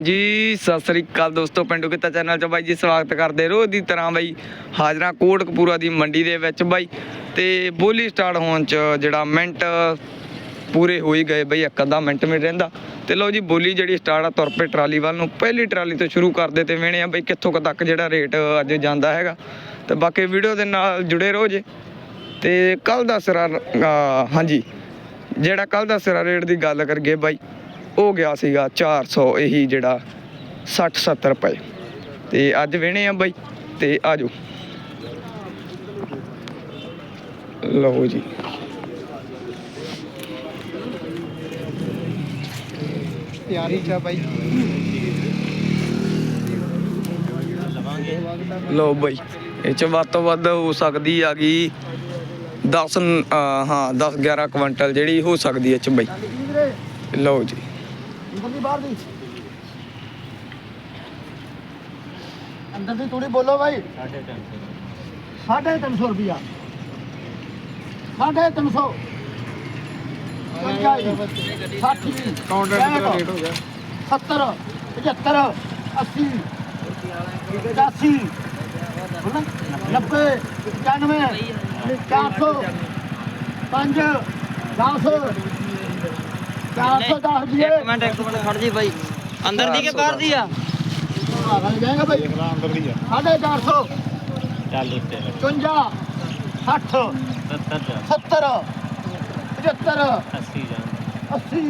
ਜੀ, ਸਤਿ ਸ੍ਰੀ ਅਕਾਲ ਦੋਸਤੋ, ਪਿੰਡੂ ਕਿੱਤਾ ਚੈਨਲ 'ਚ ਬਾਈ ਜੀ, ਸਵਾਗਤ ਕਰਦੇ ਰੋਜ਼ ਦੀ ਤਰ੍ਹਾਂ ਬਾਈ ਹਾਜ਼ਰਾਂ ਕੋਟਕਪੂਰਾ ਦੀ ਮੰਡੀ ਦੇ ਵਿੱਚ ਬਾਈ। ਤੇ ਬੋਲੀ ਸਟਾਰਟ ਹੋਣ 'ਚ ਜਿਹੜਾ ਮਿੰਟ ਪੂਰੇ ਹੋ ਹੀ ਗਏ ਬਈ, ਇੱਕ ਅੱਧਾ ਮਿੰਟ ਵੀ ਰਹਿੰਦਾ। ਤੇ ਲਓ ਜੀ, ਬੋਲੀ ਜਿਹੜੀ ਸਟਾਰਟ ਆ, ਤੁਰ ਪਏ ਟਰਾਲੀ ਵੱਲ ਨੂੰ। ਪਹਿਲੀ ਟਰਾਲੀ ਤੋਂ ਸ਼ੁਰੂ ਕਰਦੇ ਤੇ ਵੇਣੇ ਆ ਬਈ ਕਿੱਥੋਂ ਤੱਕ ਜਿਹੜਾ ਰੇਟ ਅੱਜ ਜਾਂਦਾ ਹੈਗਾ। ਤੇ ਬਾਕੀ ਵੀਡੀਓ ਦੇ ਨਾਲ ਜੁੜੇ ਰਹੋ ਜੇ। ਤੇ ਕੱਲ ਦਾ ਸਿਰਾ ਹਾਂਜੀ, ਜਿਹੜਾ ਕੱਲ ਦਾ ਸਿਰਾ ਰੇਟ ਦੀ ਗੱਲ ਕਰਗੇ ਬਾਈ ਉਹ ਗਿਆ ਸੀਗਾ 400 ਇਹੀ ਜਿਹੜਾ 60 70 ਰੁਪਏ। ਤੇ ਅੱਜ ਵੇਣੇ ਆ ਬਾਈ ਤੇ ਆਜੋ। ਲਓ ਜੀ। ਤਿਆਰੀ ਚ ਬਾਈ। ਲਓ ਬਾਈ ਇਹ ਚ ਵੱਧ ਤੋਂ ਵੱਧ ਹੋ ਸਕਦੀ ਆ ਗਈ 10 ਹਾਂ 10 11 ਕੁਇੰਟਲ ਜਿਹੜੀ ਹੋ ਸਕਦੀ ਹੈ ਚ ਬਾਈ। ਲਓ ਜੀ। ਨਿਕਲਦੀ ਬਾਹਰ ਦੀ। ਅੰਦਰ ਦੀ ਥੋੜੀ ਬੋਲੋ ਬਾਈ। 350 ਰੁਪਿਆ 350 60 ਕਾਊਂਟਰ ਦਾ ਰੇਟ ਹੋ ਗਿਆ? 70 75 80 85 90 95 400 5 10 410 ਰੁਪਏ ਇੱਕ ਮਿੰਟ ਇੱਕ ਮਿੰਟ ਖੜ ਜੀ ਬਾਈ। ਅੰਦਰ ਦੀ ਕੇ ਬਾਹਰ ਦੀ ਆ? ਆ ਜਾਏਗਾ ਭਾਈ ਅੰਦਰ ਦੀ ਆ। ਸਾਢੇ 400 ਚੱਲ ਉੱਤੇ 55 60 70 70 75 80 ਜਾਂ। 80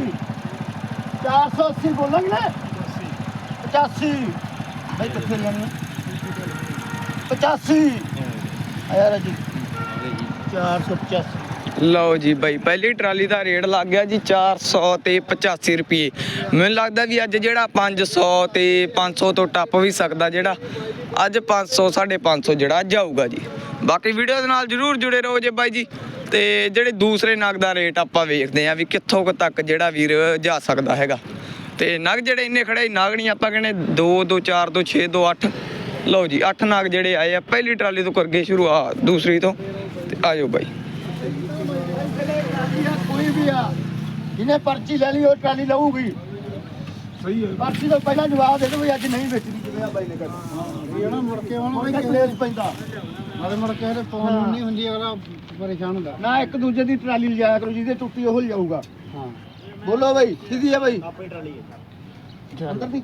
480 ਬੋਲਾਂਗੇ ਨਾ? 85 ਭਾਈ ਕਿੱਥੇ ਲੈਣੀ ਹੈ। 85 ਆਇਆ ਜੀ। 485 ਲਓ ਜੀ ਬਾਈ, ਪਹਿਲੀ ਟਰਾਲੀ ਦਾ ਰੇਟ ਲੱਗ ਗਿਆ ਜੀ 400 ਤੇ 85 ਰੁਪਏ। ਮੈਨੂੰ ਲੱਗਦਾ ਵੀ ਅੱਜ ਜਿਹੜਾ 500 ਤੇ 500 ਤੋਂ ਟੱਪ ਵੀ ਸਕਦਾ ਜਿਹੜਾ, ਅੱਜ 500 550 ਜਿਹੜਾ ਜਾਊਗਾ ਜੀ। ਬਾਕੀ ਵੀਡੀਓ ਦੇ ਨਾਲ ਜਰੂਰ ਜੁੜੇ ਰਹੋ ਜੇ ਬਾਈ ਜੀ, ਤੇ ਜਿਹੜੇ ਦੂਸਰੇ ਨਗ ਦਾ ਰੇਟ ਆਪਾਂ ਵੇਖਦੇ ਆਂ ਵੀ ਕਿੱਥੋਂ ਕੁ ਤੱਕ ਜਿਹੜਾ ਵੀਰ ਜਾ ਸਕਦਾ ਹੈਗਾ। ਤੇ ਨਗ ਜਿਹੜੇ ਇੰਨੇ ਖੜੇ ਨਹੀਂ ਆਪਾਂ ਕਹਿੰਦੇ 2 2 4 ਤੋਂ 6 ਤੋਂ 8 ਲਓ ਜੀ 8 ਨਗ ਜਿਹੜੇ ਆਏ ਆ, ਪਹਿਲੀ ਟਰਾਲੀ ਤੋਂ ਕਰਗੇ ਸ਼ੁਰੂ ਆ ਦੂਸਰੀ ਤੋਂ, ਤੇ ਆਜੋ ਬਾਈ। ਆ। ਜਿਹਨੇ ਪਰਚੀ ਲੈ ਲਈ ਉਹ ਟਰਾਲੀ ਲਊਗੀ। ਸਹੀ ਹੈ। ਪਰਚੀ ਤੋਂ ਪਹਿਲਾਂ ਜਵਾਬ ਦੇ ਦਿਓ ਵੀ ਅੱਜ ਨਹੀਂ ਵੇਚਣੀ ਜਿਵੇਂ ਆ ਬਾਈ ਨੇ ਕਹਿੰਦਾ ਇਹ ਨਾ ਮੁੜ ਕੇ ਆਉਣਾ ਬਈ ਕਲੇਸ਼ ਪੈਂਦਾ। ਨਾਲੇ ਮੁੜ ਕੇ ਇਹਦੇ ਫੋਨ ਨਹੀਂ ਹੁੰਦੀ ਅਗਲਾ ਪਰੇਸ਼ਾਨ ਹੁੰਦਾ। ਨਾ ਇੱਕ ਦੂਜੇ ਦੀ ਟਰਾਲੀ ਲਿਜਾਇਆ ਕਰੋ ਜਿਹਦੇ ਟੁੱਟੀ ਉਹ ਲਿਜਾਊਗਾ। ਹਾਂ। ਬੋਲੋ ਬਈ ਸਿੱਧੀ ਹੈ ਬਈ। ਆਪਣੀ ਟਰਾਲੀ ਹੈ। ਅੰਦਰ ਦੀ।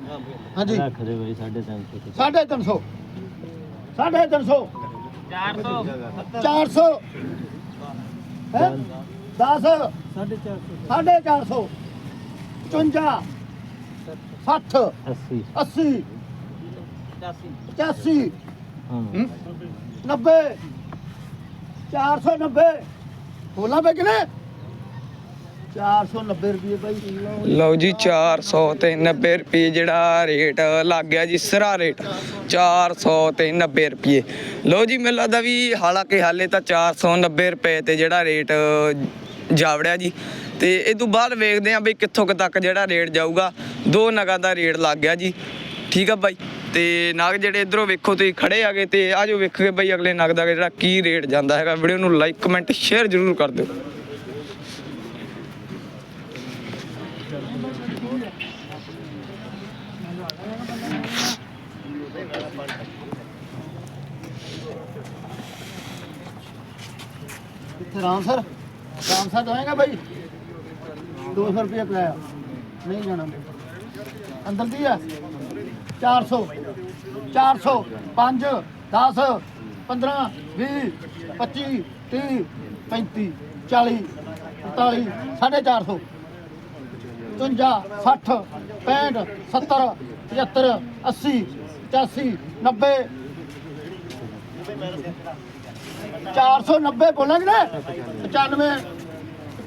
ਹਾਂਜੀ। ਰੱਖ ਦੇ ਬਾਈ 350 ਤੇ ਸਾਢੇ ਤਿੰਨ ਸੌ। ਸਾਢੇ ਤਿੰਨ ਸੌ। 400 400 ਹੈ? 10 ਸਾਢੇ ਚਾਰ ਸੌ। 55 60 80 80 85 ਹਾਂ। 90 490 ਬੋਲਾ ਬੇ ਕਿਨੇ? 490 ਰੁਪਏ ਭਾਈ ਲਓ ਜੀ 400 ਤੇ 90 ਰੁਪਏ ਜਿਹੜਾ ਰੇਟ ਲੱਗ ਗਿਆ ਜੀ ਸਿਰਾ ਰੇਟ। 400 ਤੇ 90 ਰੁਪਏ। ਲਓ ਜੀ ਮੈਨੂੰ ਲੱਗਦਾ ਵੀ ਹਾਲਾਂਕਿ ਹਾਲੇ ਤਾਂ 490 ਰੁਪਏ ਤੇ ਜਿਹੜਾ ਰੇਟ ਜਾਵੜਿਆ ਜੀ। ਤੇ ਇਹ ਤੋਂ ਬਾਅਦ ਵੇਖਦੇ ਆਂ ਬਈ ਕਿੱਥੋਂ ਕੁ ਤੱਕ ਜਿਹੜਾ ਰੇਟ ਜਾਊਗਾ। ਦੋ ਨਗਾਂ ਦਾ ਰੇਟ ਲੱਗ ਗਿਆ ਜੀ। ਠੀਕ ਆ ਬਾਈ। ਤੇ ਨਗ ਜਿਹੜੇ ਇਧਰੋਂ ਵੇਖੋ ਤੁਸੀਂ ਖੜੇ ਆਗੇ ਤੇ ਆਜੋ ਵੇਖੋਗੇ ਬਾਈ ਅਗਲੇ ਨਗ ਦਾ ਜਿਹੜਾ ਕੀ ਰੇਟ ਜਾਂਦਾ ਹੈਗਾ। ਵੀਡੀਓ ਨੂੰ ਲਾਈਕ, ਕਮੈਂਟ, ਸ਼ੇਅਰ ਜ਼ਰੂਰ ਕਰ ਦਿਓ। ਰਾਮ ਸਰ। ਰਾਮ ਸਰ ਦੋਏਗਾ ਭਾਈ 200 ਰੁਪਏ ਕਿਰਾਇਆ। ਨਹੀਂ ਜਾਣਾ ਅੰਦਰ ਦੀ ਆ? 400 400 5 10 15 20 25 30 35 40 45 450 55 60 65 70 75 80 85 90 490 ਬੋਲਾਂਗੇ ਨਾ? 95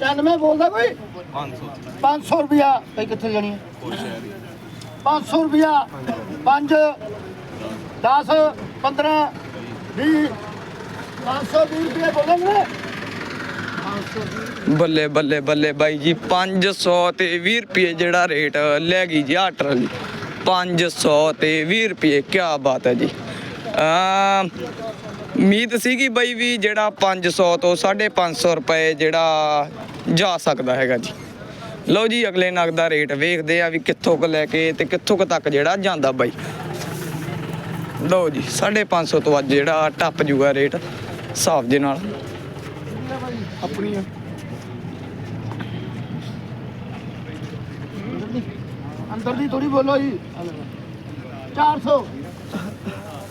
95 ਬੋਲਦਾ ਕੋਈ? 500 500 ਰੁਪਿਆ ਕਈ ਕਿੱਥੇ ਜਾਣੀ ਹੈ 500 ਰੁਪਿਆ 5 10 15 20 520 ਰੁਪਏ ਬੋਲਾਂਗੇ ਨਾ ਬੱਲੇ ਬੱਲੇ ਬੱਲੇ ਬਾਈ ਜੀ 500 ਤੇ 20 ਰੁਪਏ ਜਿਹੜਾ ਰੇਟ ਲੈ ਗਈ ਜੀ ਆਹ ਟਰਾਲੀ 500 ਤੇ 20 ਰੁਪਏ ਕੀ ਬਾਤ ਹੈ ਜੀ। ਅਮ ਉਮੀਦ ਸੀਗੀ ਬਾਈ ਵੀ ਜਿਹੜਾ 500 ਤੋਂ 550 ਰੁਪਏ ਜਿਹੜਾ ਜਾ ਸਕਦਾ ਹੈਗਾ ਜੀ। ਲਓ ਜੀ, ਅਗਲੇ ਨਗ ਦਾ ਰੇਟ ਵੇਖਦੇ ਆ ਵੀ ਕਿੱਥੋਂ ਕੁ ਲੈ ਕੇ ਤੇ ਕਿੱਥੋਂ ਕੁ ਤੱਕ ਜਿਹੜਾ ਜਾਂਦਾ ਬਾਈ। ਲਓ ਜੀ 550 ਤੋਂ ਅੱਜ ਜਿਹੜਾ ਟੱਪ ਜੂਗਾ ਰੇਟ, ਹਿਸਾਬ ਦੇ ਨਾਲ। ਆਪਣੀ ਅੰਦਰ ਦੀ ਥੋੜੀ ਬੋਲੋ ਜੀ। 400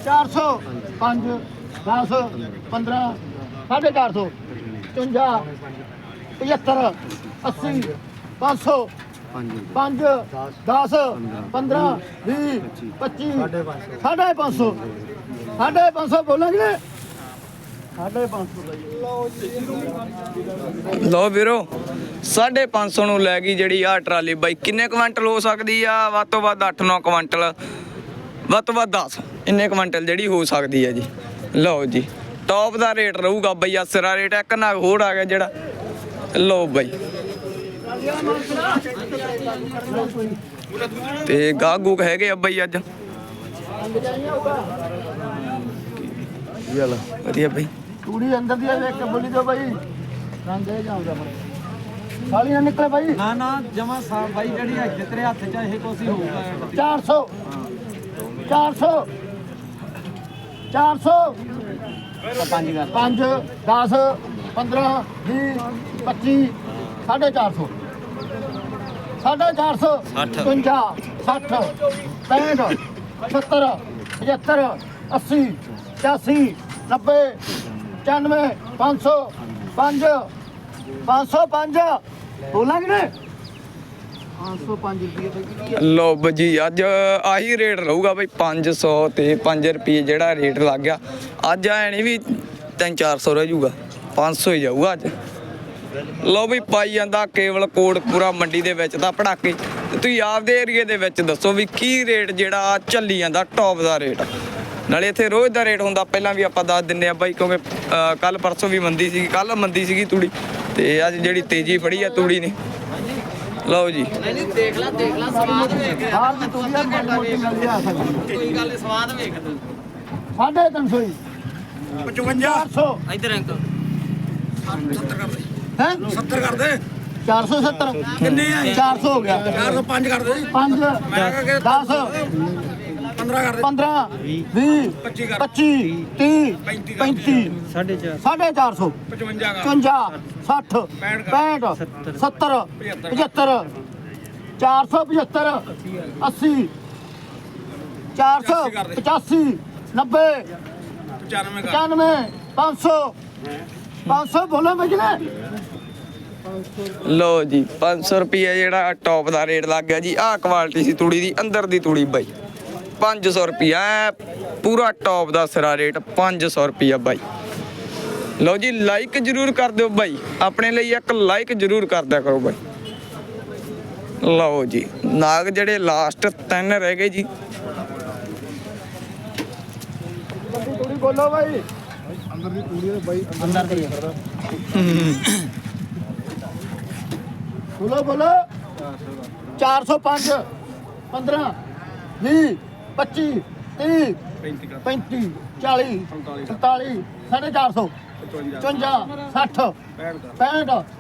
400 5 10 15 450 54 75 80 500 5 10 15 20 25 ਸਾਢੇ 500 ਸਾਢੇ 500 ਬੋਲਾਂਗੇ ਸਾਢੇ 500 ਲਓ ਵੀਰੋ 550 ਨੂੰ ਲੈ ਗਈ ਜਿਹੜੀ ਆ ਟਰਾਲੀ। ਬਾਈ ਕਿੰਨੇ ਕੁਇੰਟਲ ਹੋ ਸਕਦੀ ਆ? ਵੱਧ ਤੋਂ ਵੱਧ 8-9 ਕੁਇੰਟਲ। ਵੱਧ ਤੋਂ ਵੱਧ 10 ਇੰਨੇ ਕੁਇੰਟਲ ਜਿਹੜੀ ਹੋ ਸਕਦੀ ਹੈ ਜੀ। ਲਓ ਜੀ ਟੌਪ ਦਾ ਰੇਟ ਰਹੂਗਾ ਬਈ ਆ ਸਿਰਾ ਰੇਟ ਇੱਕ ਨਾ ਹੋਰ ਆ ਗਿਆ ਜਿਹੜਾ। ਲਓ ਬਈ। ਤੇ ਗਾਹ ਗੂਕ ਹੈਗੇ ਆ ਬਈ ਅੱਜ। ਵਧੀਆ ਬਈ। ਤੂੜੀ ਅੰਦਰ ਦੀ ਵੇਖ ਕੇ ਬੋਲੀ ਦਿਓ ਬਾਈ। ਰੰਗ ਇਹ ਜਾਉਂਦਾ ਬੜਾ ਸਾਲੀ ਨਾ ਨਿਕਲੇ ਬਾਈ। ਨਾ ਨਾ ਜਮਾ ਸਾ ਬਾਈ ਜਿਹੜੀ ਇੱਥੇ ਤੇਰੇ ਹੱਥ 'ਚ ਇਹ ਹੀ ਹੋਊਗਾ। 400 400 400 ਪੰਜ ਕਰ 5 10 15 20 25 450 450 50 60 65 70 75 80 85 90 95 500 5 505 ਬੋਲਾਂਗੇ ਨੇ 505 ਰੁਪਏ ਲੋ ਜੀ ਅੱਜ ਆਹੀ ਰੇਟ ਰਹੂਗਾ ਬਈ 500 ਤੇ 5 ਰੁਪਏ ਜਿਹੜਾ ਰੇਟ ਲੱਗ ਗਿਆ। ਅੱਜ ਐ ਨਹੀਂ ਵੀ 3-400 ਰਹਿ ਜਾਊਗਾ 500 ਹੀ ਜਾਊਗਾ ਅੱਜ। ਲੋ ਬਈ ਪਾਈ ਜਾਂਦਾ ਕੇਵਲ ਕੋਟਪੂਰਾ ਮੰਡੀ ਦੇ ਵਿੱਚ ਤਾਂ ਪੜਾਕੇ। ਤੇ ਤੁਸੀਂ ਆਪਦੇ ਏਰੀਏ ਦੇ ਵਿੱਚ ਦੱਸੋ ਵੀ ਕੀ ਰੇਟ ਜਿਹੜਾ ਚੱਲੀ ਜਾਂਦਾ ਟੌਪ ਦਾ ਰੇਟ ਨਾਲੇ ਇੱਥੇ ਰੋਜ਼ ਦਾ ਰੇਟ ਹੁੰਦਾ ਪਹਿਲਾਂ ਵੀ ਆਪਾਂ ਦੱਸ ਦਿੰਨੇ ਆ ਬਾਈ ਕਿਉਂਕਿ ਕੱਲ ਪਰਸੋਂ ਵੀ ਮੰਦੀ ਸੀਗੀ ਕੱਲ ਮੰਦੀ ਸੀਗੀ ਤੂੜੀ। ਤੇ ਅੱਜ ਜਿਹੜੀ ਤੇਜ਼ੀ ਫੜੀ ਆ ਤੂੜੀ ਨੇ। ਲਓ ਜੀ। ਬਾਹਰ ਦੀ ਤੂੜੀ ਆ ਮੋਟੀ ਮਿਲ ਜਾ ਸਕਦੀ ਕੋਈ ਗੱਲ ਸਵਾਦ ਵੇਖ ਤੂੰ ਸਾਢੇ 300 ਹੀ 55 400 ਇੱਧਰ ਅੰਕ ਹੈ? 70 ਕਰ ਦੇ 470 ਕਿੰਨੇ ਆ? 400 ਹੋ ਗਿਆ। 405 ਕਰ ਦੇ 5 10 15 ਕਰ ਦੇ 15 20 25 30 35 ਸਾਢੇ ਚਾਰ। ਸਾਢੇ 400 55 60 65 70 75 475 80 485 90 95 500 500 ਬੋਲੋ ਬਜਨੇ ਲਓ ਜੀ 500 ਰੁਪਏ ਜਿਹੜਾ ਟੌਪ ਦਾ ਰੇਟ ਲੱਗ ਗਿਆ ਜੀ। ਆਹ ਕੁਆਲਿਟੀ ਸੀ ਤੂੜੀ ਦੀ ਅੰਦਰ ਦੀ ਤੂੜੀ ਬਾਈ। 500 ਰੁਪਿਆ ਪੂਰਾ ਟੌਪ ਦਾ ਸਿਰਾ ਰੇਟ 500 ਰੁਪਿਆ ਬਾਈ। ਲਓ ਜੀ ਲਾਈਕ ਜਰੂਰ ਕਰ ਦਿਓ ਬਾਈ। ਆਪਣੇ ਲਈ ਇੱਕ ਲਾਈਕ ਜਰੂਰ ਕਰਦਿਆ ਕਰੋ ਬਾਈ। ਲਓ ਜੀ ਨਾਗ ਜਿਹੜੇ ਲਾਸਟ ਤਿੰਨ ਰਹਿ ਗਏ ਜੀ। ਥੋੜੀ ਬੋਲੋ ਬਾਈ। ਅੰਦਰ ਦੀ ਬੋਲੋ ਬੋਲੋ 405 15 20 25 30 35 40 45 450 55 60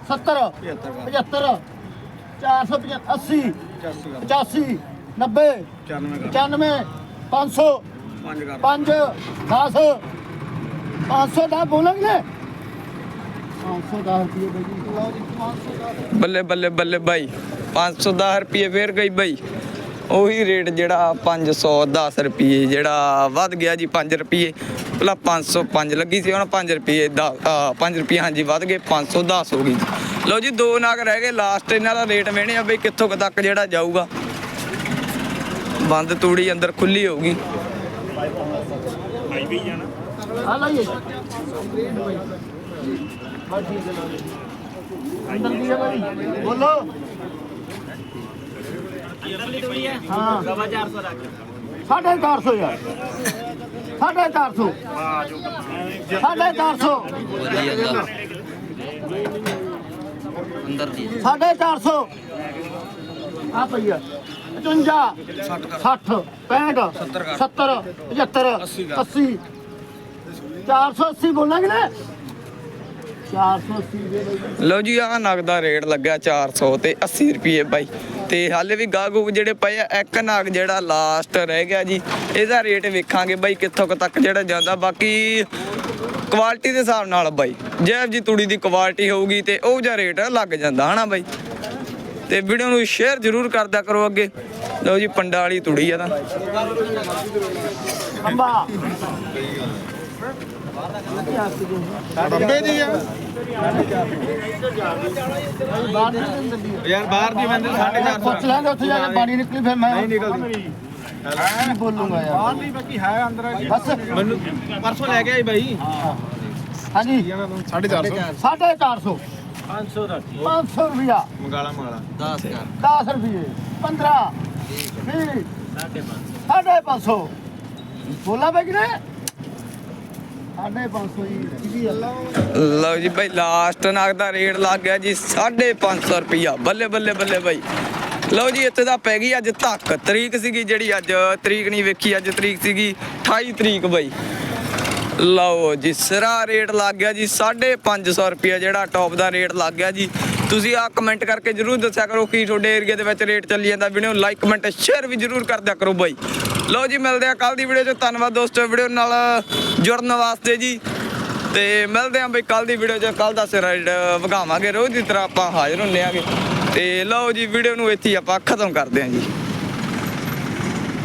65 70 75 480 85 90 95 500 5 10 500 ਦਾ ਬੋਲਾਂਗੇ 500 ਦਾ ਰੁਪਏ ਬਈ ਲਓ ਜੀ 500 ਦਾ ਬੱਲੇ ਬੱਲੇ ਬੱਲੇ ਬਾਈ 510 ਰੁਪਏ ਫੇਰ ਗਈ ਬਾਈ। ਉਹੀ ਰੇਟ ਜਿਹੜਾ 510 ਰੁਪਏ ਜਿਹੜਾ ਵੱਧ ਗਿਆ ਜੀ 5 ਰੁਪਏ। ਪਹਿਲਾਂ 505 ਲੱਗੀ ਸੀ ਹੁਣ 5 ਰੁਪਏ ਦਾ 5 ਰੁਪਏ ਹਾਂਜੀ ਵੱਧ ਗਏ 510 ਹੋ ਗਈ ਜੀ। ਲਓ ਜੀ ਦੋ ਨਾਗ ਰਹਿ ਗਏ ਲਾਸਟ ਇਹਨਾਂ ਦਾ ਰੇਟ ਵੇਣੇ ਆ ਬਈ ਕਿੱਥੋਂ ਤੱਕ ਜਿਹੜਾ ਜਾਊਗਾ। ਬੰਦ ਤੂੜੀ ਅੰਦਰ ਖੁੱਲੀ ਹੋਊਗੀ। ਆ ਲਈਏ। ਅੰਦਰ ਦੀ ਹੈ ਭਾਈ ਬੋਲੋ। ਅੰਦਰਲੀ ਤੂੜੀ ਹੈ ਹਾਂ ਸਵਾ 400 ਰੱਖ ਸਾਢੇ 400 ਯਾਰ ਸਾਢੇ 400 ਸਾਢੇ 400 ਅੰਦਰ ਦੀ ਸਾਢੇ 400 ਆ ਪਈਆ 55 60 65 70 75 80 480 ਬੋਲਾਂਗੇ ਨਾ। 480 ਦੇ ਬਈ। ਲਓ ਜੀ ਆਹ ਨਗ ਦਾ ਰੇਟ ਲੱਗਿਆ 400 ਤੇ 80 ਰੁਪਏ ਬਾਈ। ਤੇ ਹਾਲੇ ਵੀ ਗਾਹਕ ਜਿਹੜੇ ਪਏ ਆ ਇੱਕ ਨਗ ਜਿਹੜਾ ਲਾਸਟ ਰਹਿ ਗਿਆ ਜੀ ਇਹਦਾ ਰੇਟ ਵੇਖਾਂਗੇ ਬਾਈ ਕਿੱਥੋਂ ਤੱਕ ਜਿਹੜਾ ਜਾਂਦਾ। ਬਾਕੀ ਕੁਆਲਿਟੀ ਦੇ ਹਿਸਾਬ ਨਾਲ ਬਾਈ ਜਿਹੋ ਜੀ ਤੂੜੀ ਦੀ ਕੁਆਲਿਟੀ ਹੋਊਗੀ ਤੇ ਉਹ ਜਿਹਾ ਰੇਟ ਲੱਗ ਜਾਂਦਾ ਹਨਾ ਬਾਈ? ਤੇ ਵੀਡੀਓ ਨੂੰ ਸ਼ੇਅਰ ਜ਼ਰੂਰ ਕਰਦਿਆ ਕਰੋ ਅੱਗੇ। ਲਓ ਜੀ ਪੰਡਾ ਵਾਲੀ ਤੂੜੀ ਆ ਤਾਂ। ਅੰਬਾ ਬੰਬੇ ਦੀ ਆ। ਯਾਰ ਬਾਹਰ ਦੀ ਬੰਦੇ 450 ਪੁੱਛ ਲੈਂਦੇ ਉੱਥੇ ਜਾ ਕੇ ਪਾਣੀ ਨਿਕਲੀ ਫਿਰ ਮੈਂ ਨਹੀਂ ਨਿਕਲਦੀ। ਕੀ ਬੋਲੂੰਗਾ ਯਾਰ। ਬਾਹਰ ਦੀ ਬਾਕੀ ਹੈ ਅੰਦਰ ਬਸ। ਮੈਨੂੰ ਪਰਸੋਂ ਲੈ ਕੇ ਆਈ ਬਾਈ। ਹਾਂਜੀ। 450 450 500 ਦਾ। 500 ਰੁਪਿਆ ਮੰਗਾਲਾ ਮੰਗਾਲਾ 10 ਕਰ 10 ਰੁਪਏ 15 20 ਸਾਢੇ 500 ਬੋਲਾ ਬੈ ਕਿਨੇ ਸਾਢੇ 500 ਜੀ ਲਓ ਜੀ ਬਾਈ ਲਾਸਟ ਨਗ ਦਾ ਰੇਟ ਲੱਗ ਗਿਆ ਜੀ 550 ਰੁਪਿਆ ਬੱਲੇ ਬੱਲੇ ਬੱਲੇ ਬਾਈ। ਲਓ ਜੀ, ਇੱਥੇ ਦਾ ਪੈ ਗਈ ਅੱਜ ਧੱਕ। ਤਰੀਕ ਸੀਗੀ ਜਿਹੜੀ ਅੱਜ, ਤਰੀਕ ਨਹੀਂ ਵੇਖੀ, ਅੱਜ ਤਰੀਕ ਸੀਗੀ 28 ਤਰੀਕ ਬਾਈ। ਲਓ ਜੀ, ਸਿਰਾ ਰੇਟ ਲੱਗ ਗਿਆ ਜੀ 550 ਰੁਪਿਆ ਜਿਹੜਾ ਟੌਪ ਦਾ ਰੇਟ ਲੱਗ ਗਿਆ ਜੀ। ਤੁਸੀਂ ਆ ਕਮੈਂਟ ਕਰਕੇ ਜਰੂਰ ਦੱਸਿਆ ਕਰੋ ਕੀ ਤੁਹਾਡੇ ਏਰੀਆ ਦੇ ਵਿੱਚ ਰੇਟ ਚੱਲੀ ਜਾਂਦਾ। ਵੀਡੀਓ ਲਾਈਕ ਕਮੈਂਟ ਸ਼ੇਅਰ ਵੀ ਜਰੂਰ ਕਰ ਦਿਆ ਕਰੋ ਬਾਈ। ਲਓ ਜੀ, ਮਿਲਦੇ ਆ ਕੱਲ ਦੀ ਵੀਡੀਓ 'ਚ। ਧੰਨਵਾਦ ਦੋਸਤੋ ਵੀਡੀਓ ਨਾਲ ਜੁੜਨ ਵਾਸਤੇ ਜੀ। ਤੇ ਮਿਲਦੇ ਆਂ ਬਈ ਕੱਲ ਦੀ ਵੀਡੀਓ 'ਚ। ਕੱਲ ਦਾ ਸਿਰਾ ਵਗਾਵਾਂਗੇ। ਰੋਜ਼ ਦੀ ਤਰ੍ਹਾਂ ਆਪਾਂ ਹਾਜ਼ਰ ਹੁੰਨੇ ਆਗੇ। ਤੇ ਲਓ ਜੀ ਵੀਡੀਓ ਨੂੰ ਇੱਥੇ ਹੀ ਆਪਾਂ ਖਤਮ ਕਰਦੇ ਆਂ ਜੀ।